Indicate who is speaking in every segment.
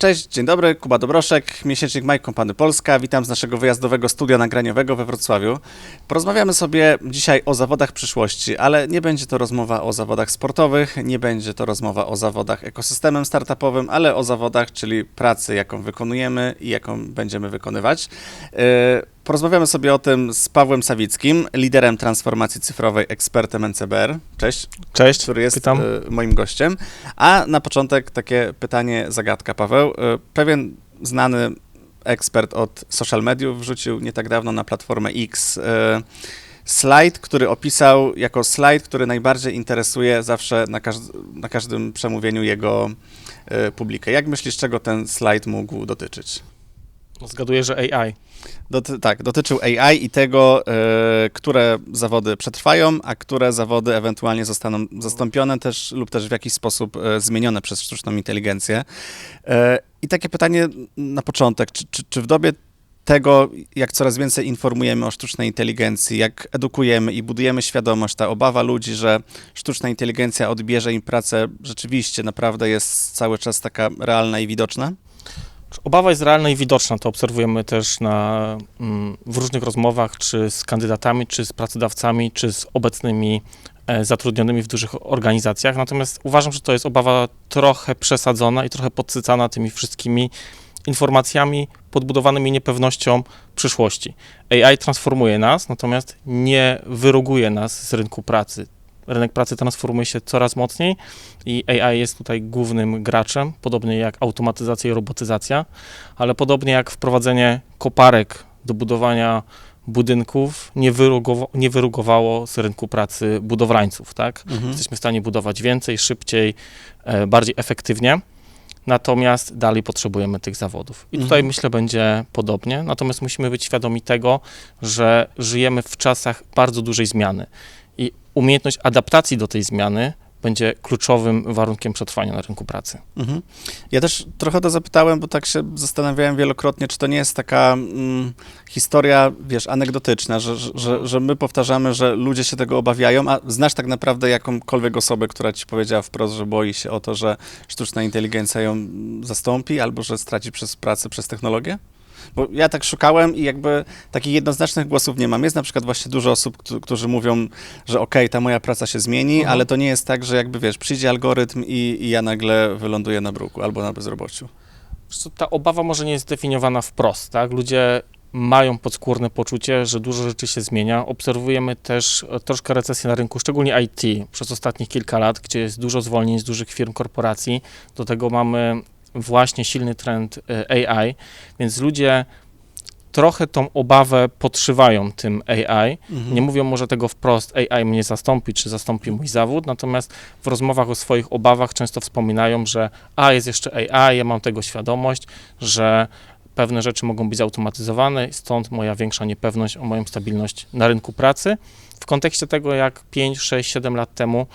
Speaker 1: Cześć, dzień dobry, Kuba Dobroszek, miesięcznik Mike Kompany Polska. Witam z naszego wyjazdowego studia nagraniowego we Wrocławiu. Porozmawiamy sobie dzisiaj o zawodach przyszłości, ale nie będzie to rozmowa o zawodach sportowych, nie będzie to rozmowa o zawodach ekosystemem startupowym, ale o zawodach, czyli pracy, jaką wykonujemy i jaką będziemy wykonywać. Yy, Porozmawiamy sobie o tym z Pawłem Sawickim, liderem transformacji cyfrowej, ekspertem NCBR. Cześć
Speaker 2: Cześć,
Speaker 1: który jest
Speaker 2: pytam.
Speaker 1: e, moim gościem. A na początek takie pytanie, zagadka, Paweł. E, Pewien znany ekspert od social mediów wrzucił nie tak dawno na platformę X e, slajd, który opisał jako slajd, który najbardziej interesuje zawsze na, na każdym przemówieniu jego publikę. Jak myślisz, czego ten slajd mógł dotyczyć?
Speaker 2: No, Zgaduję, że AI.
Speaker 1: Doty- tak, dotyczył AI i tego, e, które zawody przetrwają, a które zawody ewentualnie zostaną zastąpione też lub też w jakiś sposób e, zmienione przez sztuczną inteligencję. E, I takie pytanie na początek, czy, czy, czy w dobie tego, jak coraz więcej informujemy o sztucznej inteligencji, jak edukujemy i budujemy świadomość, ta obawa ludzi, że sztuczna inteligencja odbierze im pracę, rzeczywiście naprawdę jest cały czas taka realna i widoczna?
Speaker 2: Obawa jest realna i widoczna. To obserwujemy też na, mm, w różnych rozmowach, czy z kandydatami, czy z pracodawcami, czy z obecnymi e, zatrudnionymi w dużych organizacjach. Natomiast uważam, że to jest obawa trochę przesadzona i trochę podsycana tymi wszystkimi informacjami podbudowanymi niepewnością przyszłości. AI transformuje nas, natomiast nie wyruguje nas z rynku pracy. Rynek pracy transformuje się coraz mocniej i AI jest tutaj głównym graczem, podobnie jak automatyzacja i robotyzacja, ale podobnie jak wprowadzenie koparek do budowania budynków nie, wyrugowa- nie wyrugowało z rynku pracy budowlańców, tak? Jesteśmy w stanie budować więcej, szybciej, e, bardziej efektywnie. Natomiast dalej potrzebujemy tych zawodów. I tutaj
Speaker 1: Mhm.
Speaker 2: myślę będzie podobnie. Natomiast musimy być świadomi tego, że żyjemy w czasach bardzo dużej zmiany. Umiejętność adaptacji do tej zmiany będzie kluczowym warunkiem przetrwania na rynku pracy.
Speaker 1: Mhm. Ja też trochę to zapytałem, bo tak się zastanawiałem wielokrotnie, czy to nie jest taka mm, historia, wiesz, anegdotyczna, że, że- że, że my powtarzamy, że ludzie się tego obawiają, a znasz tak naprawdę jakąkolwiek osobę, która ci powiedziała wprost, że boi się o to, że sztuczna inteligencja ją mm, zastąpi albo że straci przez pracę, przez technologię? Bo ja tak szukałem i jakby takich jednoznacznych głosów nie mam. Jest na przykład właśnie dużo osób, któ- którzy mówią, że okej, ta moja praca się zmieni,
Speaker 2: Mhm.
Speaker 1: ale to nie jest tak, że jakby wiesz, przyjdzie algorytm i, i ja nagle wyląduję na bruku albo na bezrobociu.
Speaker 2: Ta obawa może nie jest zdefiniowana wprost, tak? Ludzie mają podskórne poczucie, że dużo rzeczy się zmienia. Obserwujemy też e, troszkę recesję na rynku, szczególnie IT, przez ostatnich kilka lat, gdzie jest dużo zwolnień z dużych firm, korporacji. Do tego mamy właśnie silny trend e, AI, więc ludzie trochę tą obawę podszywają tym AI.
Speaker 1: Mhm.
Speaker 2: Nie mówią może tego wprost, AI mnie zastąpi, czy zastąpi mój zawód, natomiast w rozmowach o swoich obawach często wspominają, że a, jest jeszcze AI, ja mam tego świadomość, że pewne rzeczy mogą być zautomatyzowane, stąd moja większa niepewność o moją stabilność na rynku pracy. W kontekście tego, jak 5, 6, 7 lat temu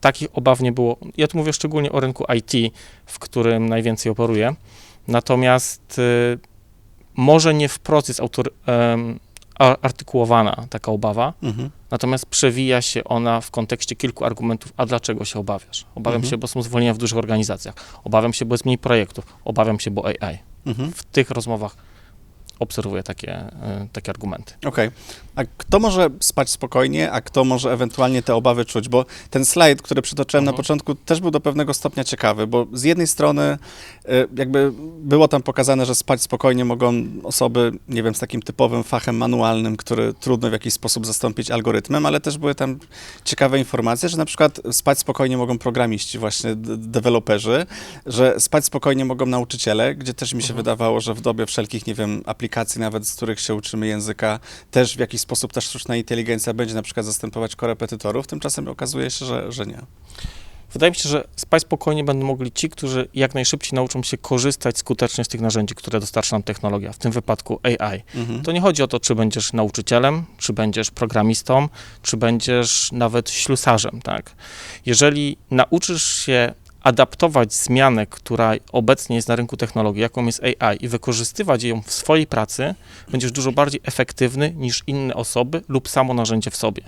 Speaker 2: takich obaw nie było. Ja tu mówię szczególnie o rynku IT, w którym najwięcej operuję. Natomiast y, może nie wprost jest autor, artykułowana taka obawa,
Speaker 1: Mhm.
Speaker 2: natomiast przewija się ona w kontekście kilku argumentów, a dlaczego się obawiasz? Obawiam
Speaker 1: Mhm.
Speaker 2: się, bo są zwolnienia w dużych organizacjach, obawiam się, bo jest mniej projektów, obawiam się, bo AI.
Speaker 1: Mhm.
Speaker 2: W tych rozmowach obserwuję takie, e, takie argumenty.
Speaker 1: Okej. A kto może spać spokojnie, a kto może ewentualnie te obawy czuć? Bo ten slajd, który przytoczyłem na
Speaker 2: Mhm.
Speaker 1: początku, też był do pewnego stopnia ciekawy, bo z jednej strony y, jakby było tam pokazane, że spać spokojnie mogą osoby, nie wiem, z takim typowym fachem manualnym, który trudno w jakiś sposób zastąpić algorytmem, ale też były tam ciekawe informacje, że na przykład spać spokojnie mogą programiści, właśnie deweloperzy, że spać spokojnie mogą nauczyciele, gdzie też mi się
Speaker 2: Mhm.
Speaker 1: wydawało, że w dobie wszelkich, nie wiem, aplikacji nawet, z których się uczymy języka, też w jakiś sposób ta sztuczna inteligencja będzie na przykład zastępować korepetytorów, tymczasem okazuje się, że, że nie.
Speaker 2: Wydaje mi się, że spać spokojnie będą mogli ci, którzy jak najszybciej nauczą się korzystać skutecznie z tych narzędzi, które dostarcza nam technologia, w tym wypadku AI.
Speaker 1: Mhm.
Speaker 2: To nie chodzi o to, czy będziesz nauczycielem, czy będziesz programistą, czy będziesz nawet ślusarzem, tak? Jeżeli nauczysz się adaptować zmianę, która obecnie jest na rynku technologii, jaką jest AI i wykorzystywać ją w swojej pracy, będziesz dużo bardziej efektywny niż inne osoby lub samo narzędzie w sobie.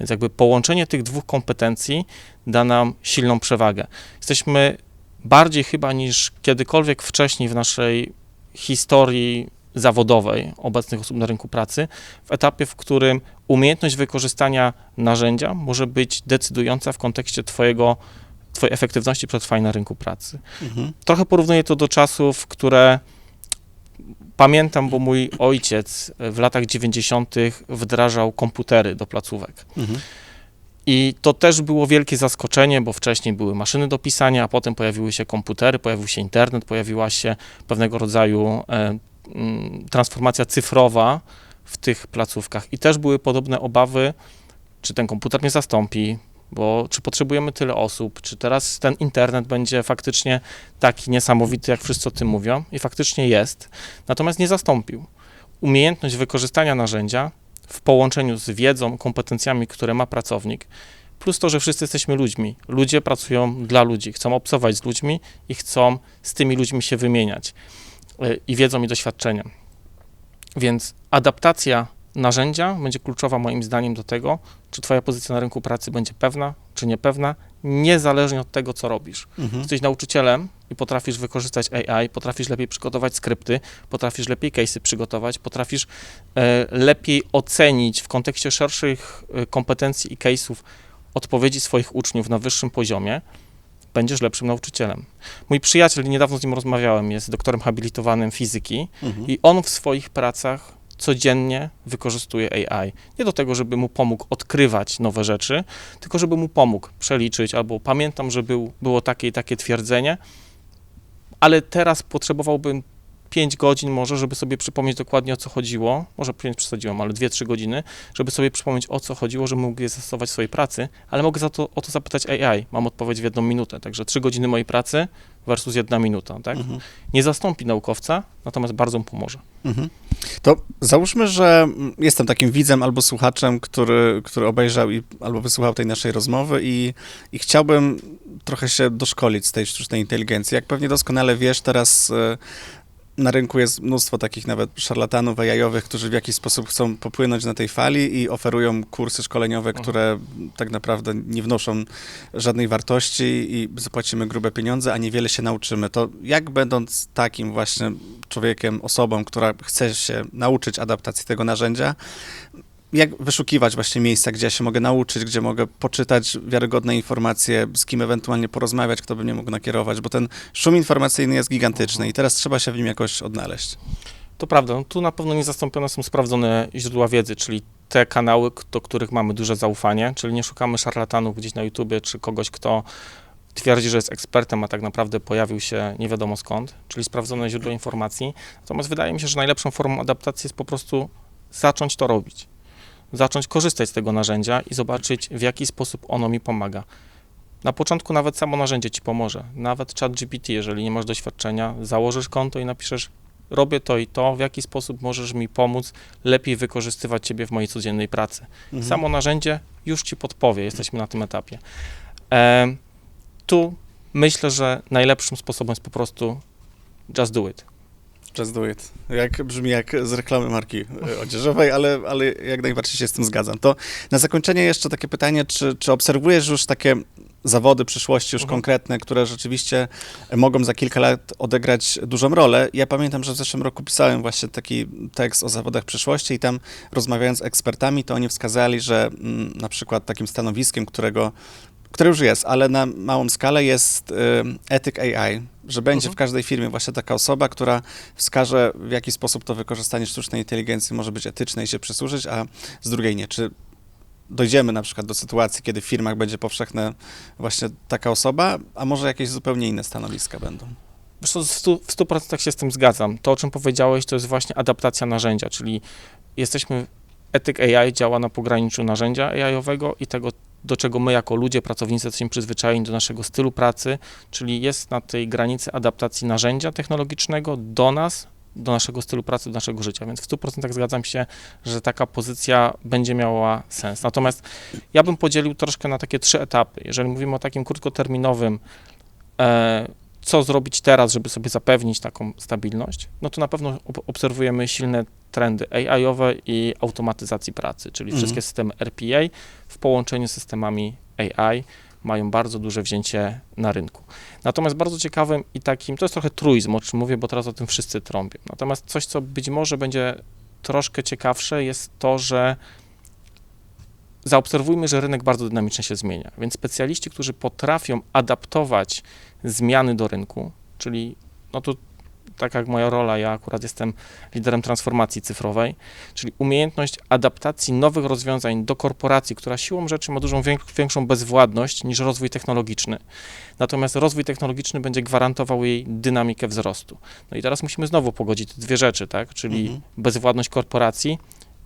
Speaker 2: Więc jakby połączenie tych dwóch kompetencji da nam silną przewagę. Jesteśmy bardziej chyba niż kiedykolwiek wcześniej w naszej historii zawodowej obecnych osób na rynku pracy, w etapie, w którym umiejętność wykorzystania narzędzia może być decydująca w kontekście twojego, twojej efektywności przetrwania na rynku pracy.
Speaker 1: Mhm.
Speaker 2: Trochę porównuję to do czasów, które pamiętam, bo mój ojciec w latach 90. wdrażał komputery do placówek.
Speaker 1: Mhm.
Speaker 2: I to też było wielkie zaskoczenie, bo wcześniej były maszyny do pisania, a potem pojawiły się komputery, pojawił się internet, pojawiła się pewnego rodzaju e, mm, transformacja cyfrowa w tych placówkach. I też były podobne obawy, czy ten komputer mnie zastąpi, bo czy potrzebujemy tyle osób, czy teraz ten internet będzie faktycznie taki niesamowity, jak wszyscy o tym mówią. I faktycznie jest, natomiast nie zastąpił. Umiejętność wykorzystania narzędzia w połączeniu z wiedzą, kompetencjami, które ma pracownik, plus to, że wszyscy jesteśmy ludźmi. Ludzie pracują dla ludzi, chcą obcować z ludźmi i chcą z tymi ludźmi się wymieniać y, i wiedzą i doświadczeniem. Więc adaptacja narzędzia będzie kluczowa moim zdaniem do tego, czy twoja pozycja na rynku pracy będzie pewna, czy niepewna, niezależnie od tego, co robisz.
Speaker 1: Mhm.
Speaker 2: Jesteś nauczycielem i potrafisz wykorzystać AI, potrafisz lepiej przygotować skrypty, potrafisz lepiej case'y przygotować, potrafisz e, lepiej ocenić w kontekście szerszych e, kompetencji i case'ów odpowiedzi swoich uczniów na wyższym poziomie, będziesz lepszym nauczycielem. Mój przyjaciel, niedawno z nim rozmawiałem, jest doktorem habilitowanym fizyki
Speaker 1: Mhm.
Speaker 2: i on w swoich pracach codziennie wykorzystuje AI. Nie do tego, żeby mu pomógł odkrywać nowe rzeczy, tylko żeby mu pomógł przeliczyć, albo pamiętam, że był, było takie i takie twierdzenie, ale teraz potrzebowałbym 5 godzin może, żeby sobie przypomnieć dokładnie o co chodziło, może 5 przesadziłem, ale 2-3 godziny, żeby sobie przypomnieć o co chodziło, żeby mógł je zastosować w swojej pracy, ale mogę za to, o to zapytać AI, mam odpowiedź w jedną minutę, także 3 godziny mojej pracy versus jedna minuta, tak?
Speaker 1: Mhm.
Speaker 2: Nie zastąpi naukowca, natomiast bardzo mu pomoże.
Speaker 1: Mhm. To załóżmy, że jestem takim widzem albo słuchaczem, który, który obejrzał i, albo wysłuchał tej naszej rozmowy i, i chciałbym trochę się doszkolić z tej sztucznej inteligencji. Jak pewnie doskonale wiesz, teraz e, na rynku jest mnóstwo takich nawet szarlatanów AI-owych, którzy w jakiś sposób chcą popłynąć na tej fali i oferują kursy szkoleniowe,
Speaker 2: Mhm.
Speaker 1: które tak naprawdę nie wnoszą żadnej wartości i zapłacimy grube pieniądze, a niewiele się nauczymy. To jak będąc takim właśnie człowiekiem, osobą, która chce się nauczyć adaptacji tego narzędzia, jak wyszukiwać właśnie miejsca, gdzie ja się mogę nauczyć, gdzie mogę poczytać wiarygodne informacje, z kim ewentualnie porozmawiać, kto by mnie mógł nakierować, bo ten szum informacyjny jest gigantyczny i teraz trzeba się w nim jakoś odnaleźć.
Speaker 2: To prawda, no tu na pewno niezastąpione są sprawdzone źródła wiedzy, czyli te kanały, do których mamy duże zaufanie, czyli nie szukamy szarlatanów gdzieś na YouTubie, czy kogoś, kto twierdzi, że jest ekspertem, a tak naprawdę pojawił się nie wiadomo skąd, czyli sprawdzone źródło informacji. Natomiast wydaje mi się, że najlepszą formą adaptacji jest po prostu zacząć to robić. Zacząć korzystać z tego narzędzia i zobaczyć, w jaki sposób ono mi pomaga. Na początku nawet samo narzędzie ci pomoże. Nawet ChatGPT, jeżeli nie masz doświadczenia, założysz konto i napiszesz robię to i to, w jaki sposób możesz mi pomóc lepiej wykorzystywać Ciebie w mojej codziennej pracy.
Speaker 1: Mhm.
Speaker 2: Samo narzędzie już Ci podpowie, jesteśmy na tym etapie. E, tu myślę, że najlepszym sposobem jest po prostu just do it.
Speaker 1: Just do it. Jak, brzmi jak z reklamy marki e, odzieżowej, ale, ale jak najbardziej się z tym zgadzam. To na zakończenie jeszcze takie pytanie, czy, czy obserwujesz już takie zawody przyszłości już
Speaker 2: Mhm.
Speaker 1: konkretne, które rzeczywiście mogą za kilka lat odegrać dużą rolę. Ja pamiętam, że w zeszłym roku pisałem właśnie taki tekst o zawodach przyszłości i tam rozmawiając z ekspertami, to oni wskazali, że mm, na przykład takim stanowiskiem, którego które już jest, ale na małą skalę jest y, etyk AI, że będzie
Speaker 2: Mhm.
Speaker 1: w każdej firmie właśnie taka osoba, która wskaże, w jaki sposób to wykorzystanie sztucznej inteligencji może być etyczne i się przysłużyć, a z drugiej nie. Czy dojdziemy na przykład do sytuacji, kiedy w firmach będzie powszechna właśnie taka osoba, a może jakieś zupełnie inne stanowiska będą?
Speaker 2: Stu- w 100% się z tym zgadzam. To, o czym powiedziałeś, to jest właśnie adaptacja narzędzia, czyli jesteśmy, etyk AI działa na pograniczu narzędzia AI-owego i tego, do czego my jako ludzie, pracownicy jesteśmy przyzwyczajeni do naszego stylu pracy, czyli jest na tej granicy adaptacji narzędzia technologicznego do nas, do naszego stylu pracy, do naszego życia, więc w 100% zgadzam się, że taka pozycja będzie miała sens. Natomiast ja bym podzielił troszkę na takie trzy etapy. Jeżeli mówimy o takim krótkoterminowym e, co zrobić teraz, żeby sobie zapewnić taką stabilność, no to na pewno ob- obserwujemy silne trendy AI-owe i automatyzacji pracy, czyli
Speaker 1: Mhm.
Speaker 2: wszystkie systemy RPA w połączeniu z systemami AI, mają bardzo duże wzięcie na rynku. Natomiast bardzo ciekawym i takim, to jest trochę truizm, o czym mówię, bo teraz o tym wszyscy trąbią. Natomiast coś, co być może będzie troszkę ciekawsze, jest to, że zaobserwujmy, że rynek bardzo dynamicznie się zmienia. Więc specjaliści, którzy potrafią adaptować zmiany do rynku, czyli no tu tak jak moja rola, ja akurat jestem liderem transformacji cyfrowej, czyli umiejętność adaptacji nowych rozwiązań do korporacji, która siłą rzeczy ma dużą większą bezwładność niż rozwój technologiczny. Natomiast rozwój technologiczny będzie gwarantował jej dynamikę wzrostu. No i teraz musimy znowu pogodzić te dwie rzeczy, tak? Czyli
Speaker 1: Mhm.
Speaker 2: bezwładność korporacji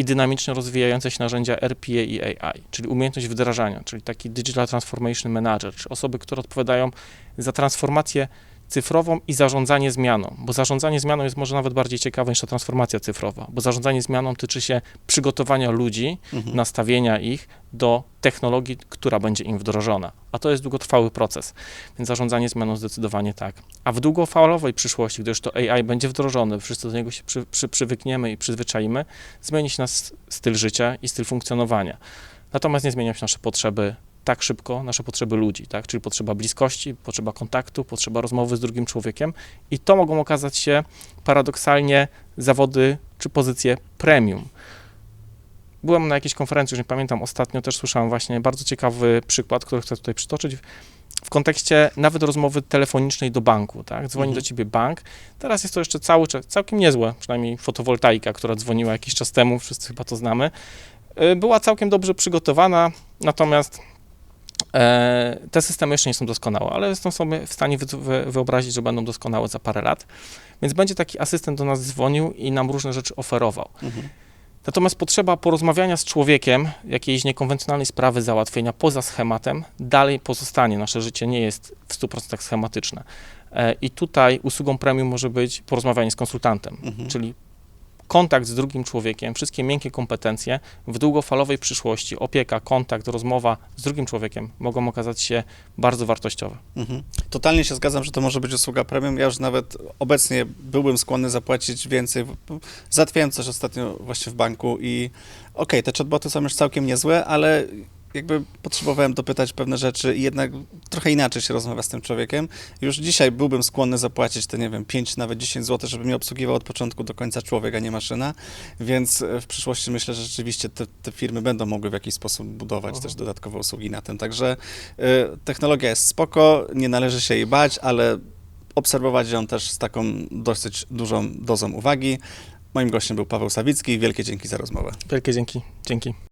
Speaker 2: i dynamicznie rozwijające się narzędzia RPA i AI, czyli umiejętność wdrażania, czyli taki Digital Transformation Manager, czy osoby, które odpowiadają za transformację cyfrową i zarządzanie zmianą, bo zarządzanie zmianą jest może nawet bardziej ciekawe niż ta transformacja cyfrowa, bo zarządzanie zmianą tyczy się przygotowania ludzi,
Speaker 1: Mhm.
Speaker 2: nastawienia ich do technologii, która będzie im wdrożona, a to jest długotrwały proces, więc zarządzanie zmianą zdecydowanie tak. A w długofalowej przyszłości, gdy już to AI będzie wdrożone, wszyscy do niego się przy, przy, przywykniemy i przyzwyczaimy, zmieni się nasz styl życia i styl funkcjonowania. Natomiast nie zmienią się nasze potrzeby tak szybko, nasze potrzeby ludzi, tak? czyli potrzeba bliskości, potrzeba kontaktu, potrzeba rozmowy z drugim człowiekiem i to mogą okazać się paradoksalnie zawody czy pozycje premium. Byłem na jakiejś konferencji, już nie pamiętam, ostatnio też słyszałem właśnie bardzo ciekawy przykład, który chcę tutaj przytoczyć. W kontekście nawet rozmowy telefonicznej do banku, tak? Dzwoni
Speaker 1: Mhm.
Speaker 2: do ciebie bank. Teraz jest to jeszcze cały czas całkiem niezłe, przynajmniej fotowoltaika, która dzwoniła jakiś czas temu, wszyscy chyba to znamy. y, Była całkiem dobrze przygotowana, natomiast te systemy jeszcze nie są doskonałe, ale jestem sobie w stanie wy, wy, wyobrazić, że będą doskonałe za parę lat. Więc będzie taki asystent do nas dzwonił i nam różne rzeczy oferował.
Speaker 1: Mhm.
Speaker 2: Natomiast potrzeba porozmawiania z człowiekiem, jakiejś niekonwencjonalnej sprawy załatwienia poza schematem, dalej pozostanie. Nasze życie nie jest w 100% schematyczne. E, I tutaj usługą premium może być porozmawianie z konsultantem,
Speaker 1: Mhm.
Speaker 2: czyli kontakt z drugim człowiekiem, wszystkie miękkie kompetencje w długofalowej przyszłości, opieka, kontakt, rozmowa z drugim człowiekiem mogą okazać się bardzo wartościowe.
Speaker 1: Mhm. Totalnie się zgadzam, że to może być usługa premium. Ja już nawet obecnie byłbym skłonny zapłacić więcej. Załatwiałem coś ostatnio właśnie w banku i okej, te chatboty są już całkiem niezłe, ale jakby potrzebowałem dopytać pewne rzeczy i jednak trochę inaczej się rozmawia z tym człowiekiem. Już dzisiaj byłbym skłonny zapłacić te, nie wiem, 5, nawet 10 zł, żeby mnie obsługiwał od początku do końca człowiek, a nie maszyna, więc e, w przyszłości myślę, że rzeczywiście te, te firmy będą mogły w jakiś sposób budować
Speaker 2: Mhm.
Speaker 1: też dodatkowe usługi na tym. Także y, technologia jest spoko, nie należy się jej bać, ale obserwować ją też z taką dosyć dużą dozą uwagi. Moim gościem był Paweł Sawicki. Wielkie dzięki za rozmowę.
Speaker 2: Wielkie dzięki. Dzięki.